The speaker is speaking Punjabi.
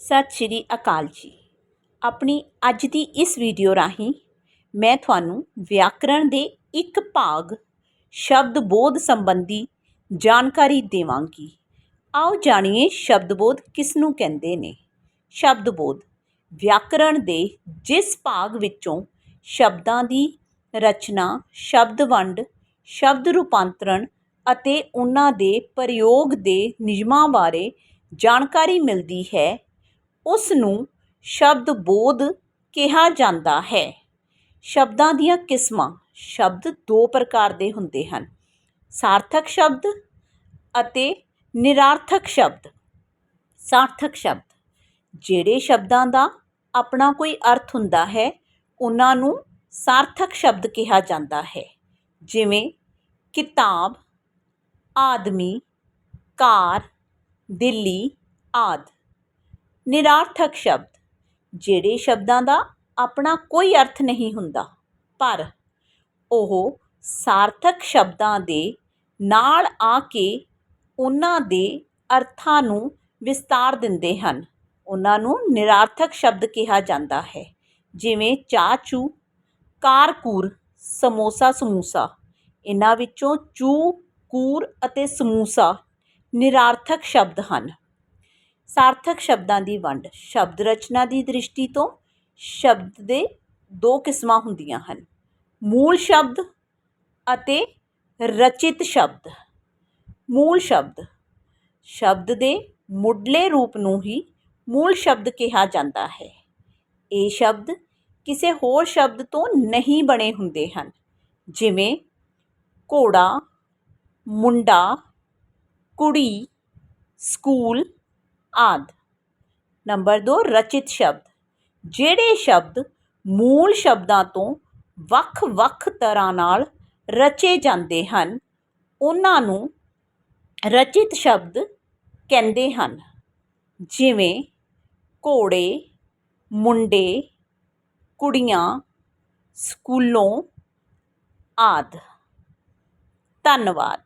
ਸਤਿ ਸ਼੍ਰੀ ਅਕਾਲ ਜੀ। ਆਪਣੀ ਅੱਜ ਦੀ ਇਸ ਵੀਡੀਓ ਰਾਹੀਂ ਮੈਂ ਤੁਹਾਨੂੰ ਵਿਆਕਰਣ ਦੇ ਇੱਕ ਭਾਗ ਸ਼ਬਦ ਬੋਧ ਸੰਬੰਧੀ ਜਾਣਕਾਰੀ ਦੇਵਾਂਗੀ। ਆਓ ਜਾਣੀਏ ਸ਼ਬਦ ਬੋਧ ਕਿਸ ਨੂੰ ਕਹਿੰਦੇ ਨੇ। ਸ਼ਬਦ ਬੋਧ ਵਿਆਕਰਣ ਦੇ ਜਿਸ ਭਾਗ ਵਿੱਚੋਂ ਸ਼ਬਦਾਂ ਦੀ ਰਚਨਾ, ਸ਼ਬਦ ਵੰਡ, ਸ਼ਬਦ ਰੂਪਾਂਤਰਣ ਅਤੇ ਉਹਨਾਂ ਦੇ ਪ੍ਰਯੋਗ ਦੇ ਨਿਯਮਾਂ ਬਾਰੇ ਜਾਣਕਾਰੀ ਮਿਲਦੀ ਹੈ ਉਸ ਨੂੰ ਸ਼ਬਦ ਬੋਧ ਕਿਹਾ ਜਾਂਦਾ ਹੈ। ਸ਼ਬਦਾਂ ਦੀਆਂ ਕਿਸਮਾਂ ਸ਼ਬਦ ਦੋ ਪ੍ਰਕਾਰ ਦੇ ਹੁੰਦੇ ਹਨ। ਸਾਰਥਕ ਸ਼ਬਦ ਅਤੇ ਨਿਰਾਰਥਕ ਸ਼ਬਦ। ਸਾਰਥਕ ਸ਼ਬਦ, ਜਿਹੜੇ ਸ਼ਬਦਾਂ ਦਾ ਆਪਣਾ ਕੋਈ ਅਰਥ ਹੁੰਦਾ ਹੈ, ਉਹਨਾਂ ਨੂੰ ਸਾਰਥਕ ਸ਼ਬਦ ਕਿਹਾ ਜਾਂਦਾ ਹੈ। ਜਿਵੇਂ ਕਿਤਾਬ, ਆਦਮੀ, ਕਾਰ, ਦਿੱਲੀ, ਆਦਿ। ਨਿਰਾਰਥਕ ਸ਼ਬਦ। ਜਿਹੜੇ ਸ਼ਬਦਾਂ ਦਾ ਆਪਣਾ ਕੋਈ ਅਰਥ ਨਹੀਂ ਹੁੰਦਾ, ਪਰ ਉਹ ਸਾਰਥਕ ਸ਼ਬਦਾਂ ਦੇ ਨਾਲ ਆ ਕੇ ਉਹਨਾਂ ਦੇ ਅਰਥਾਂ ਨੂੰ ਵਿਸਤਾਰ ਦਿੰਦੇ ਹਨ। ਉਹਨਾਂ ਨੂੰ ਨਿਰਾਰਥਕ ਸ਼ਬਦ ਕਿਹਾ ਜਾਂਦਾ ਹੈ, ਜਿਵੇਂ ਚਾਚੂ ਕਾਰਕੂਰ, ਸਮੋਸਾ, ਸਮੂਸਾ। ਇਹਨਾਂ ਵਿੱਚੋਂ ਚੂ, ਕੂਰ ਅਤੇ ਸਮੂਸਾ ਨਿਰਾਰਥਕ ਸ਼ਬਦ ਹਨ। ਸਾਰਥਕ ਸ਼ਬਦਾਂ ਦੀ ਵੰਡ, ਸ਼ਬਦ ਰਚਨਾ ਦੀ ਦ੍ਰਿਸ਼ਟੀ ਤੋਂ ਸ਼ਬਦ ਦੇ ਦੋ ਕਿਸਮਾਂ ਹੁੰਦੀਆਂ ਹਨ। ਮੂਲ ਸ਼ਬਦ ਅਤੇ ਰਚਿਤ ਸ਼ਬਦ। ਮੂਲ ਸ਼ਬਦ ਸ਼ਬਦ ਦੇ ਮੁੱਢਲੇ ਰੂਪ ਨੂੰ ਹੀ ਮੂਲ ਸ਼ਬਦ ਕਿਹਾ ਜਾਂਦਾ ਹੈ। ਇਹ ਸ਼ਬਦ ਕਿਸੇ ਹੋਰ ਸ਼ਬਦ ਤੋਂ ਨਹੀਂ ਬਣੇ ਹੁੰਦੇ ਹਨ। ਜਿਵੇਂ ਘੋੜਾ, ਮੁੰਡਾ, ਕੁੜੀ, ਸਕੂਲ ਆਦਿ। ਨੰਬਰ 2 ਰਚਿਤ ਸ਼ਬਦ। ਜਿਹੜੇ ਸ਼ਬਦ ਮੂਲ ਸ਼ਬਦਾਂ ਤੋਂ ਵੱਖ-ਵੱਖ ਤਰ੍ਹਾਂ ਨਾਲ ਰਚੇ ਜਾਂਦੇ ਹਨ, ਉਹਨਾਂ ਨੂੰ ਰਚਿਤ ਸ਼ਬਦ ਕਹਿੰਦੇ ਹਨ। ਜਿਵੇਂ, ਘੋੜੇ, ਮੁੰਡੇ, ਕੁੜੀਆਂ, ਸਕੂਲੋਂ ਆਦਿ। ਧੰਨਵਾਦ।